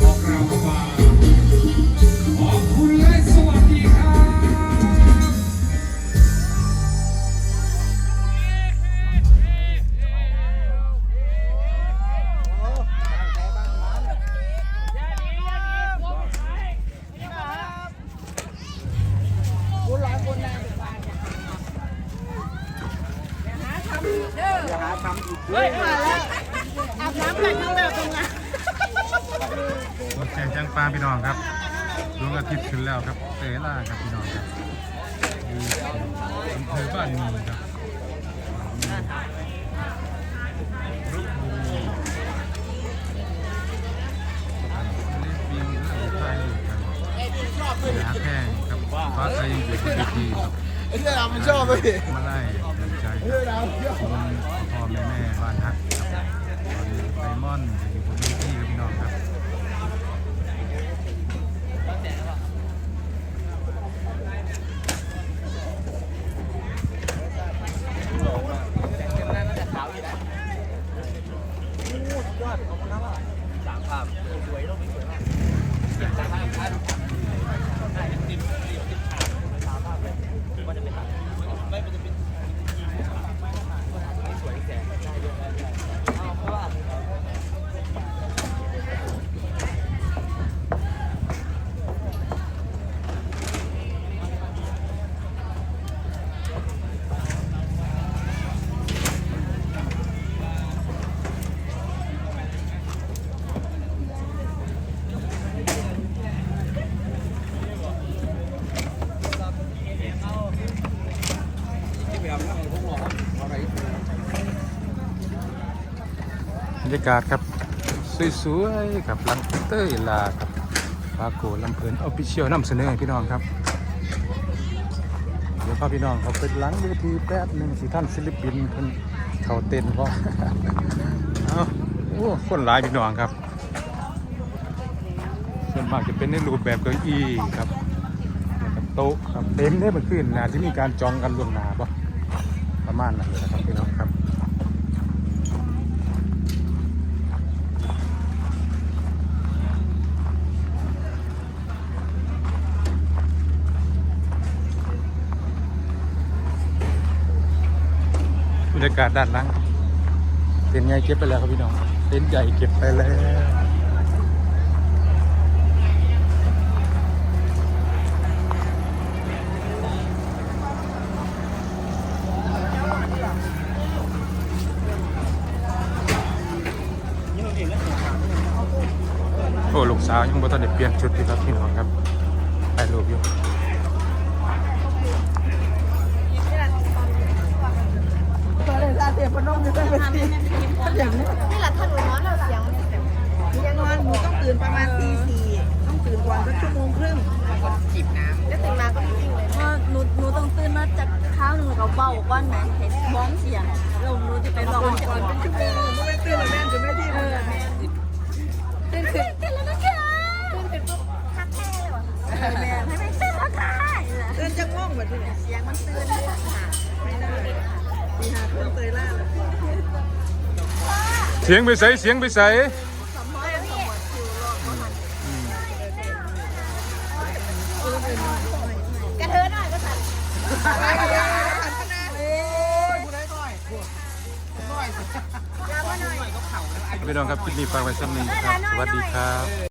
ของเรามาขอบุณและสวัสดีครับอย่าหาทำอีกเด้ออยาหาทำอีกเด้อ งจังปลาพี่น้องครับดวงอาทิตย์ขึ้นแล้วครับเตล่าครับพี่น้องครับอยู่อำเภอบ้านมีครับรุกบุรีฟิล์มเรื่องไทยกันหาแข่งครับฟ้าใสอยู่บนเวทีครับไอ้เสื้อดำมันชอบเลยมาไล่กำลังใจครับคุณพ่อแม่แม่บ้านฮักครับตอนนี้ไดมอนอยู่บนเวทีครับพี่น้องครับ บรรยากาศครับ สวยๆกับลังเต้ยลาครับปาโกลำเพลินออฟฟิเชียลนำเสนอพี่น้องครับ เดี๋ยวพาพี่น้องเขาไปหลังเวทีแป๊บหนึ่งสิท่านศิลปินเพิ่นเขาเต้นก็เอาโอ้คนหลายพี่น้องครับ ส่วนมากจะเป็นในรูปแบบเก้าอี้ครับโต๊ะครับเต็มได้เมื่อคืนนะที่มีการจองกันล่วงหน้าปะ ประมาณนั้นเลยนะครับพี่น้องครับบรรยากาศด้านหล่างเต็นท์ใหญ่เก็บไปแล้วครับพี่น้องเต็นท์ใหญ่เก็บไปแล้ว โอ้ลูกสาวยังบ่ทันได้เปลี่ยนชุดพี่ครับพี่น้องครับถ่ายรูปอยู่ตอนนี้ตาเสียพนมอยู่เป็นแบบนี้อย่างนี้นี่แหละถ้าหนูนอนเราเสียงยังนอนหนูต้องตื่นประมาณตีสี่ต้องตื่นก่อนสักชั่วโมงครึ่งแล้วตื่นมาก็ไม่จริงเลยว่าหนูหนูต้องตื่นมาจากเช้าวหนูกับเบาก้อนไหมเห็นบ้องเสียงแล้วหนูจะไปลองตื่นก่อนเป็นชั่วโมงไม่ตื่นแล้วแม่จะไม่ที่เอเลยตื่นขึ้นตื่นแล้วนะคะ วงแบบนี้เสียงมันตื่นเลยค่ะไม่ได้ตีหาเครื่องเตยล่าเลยเสียงไปใส่เสียงไปใส่สมมติสมมติคิวรอบประมาณกระเทยหน่อยก็สั่นพี่น้องครับคลิปนี้ฝากไว้สักนิดครับ สวัสดีครับ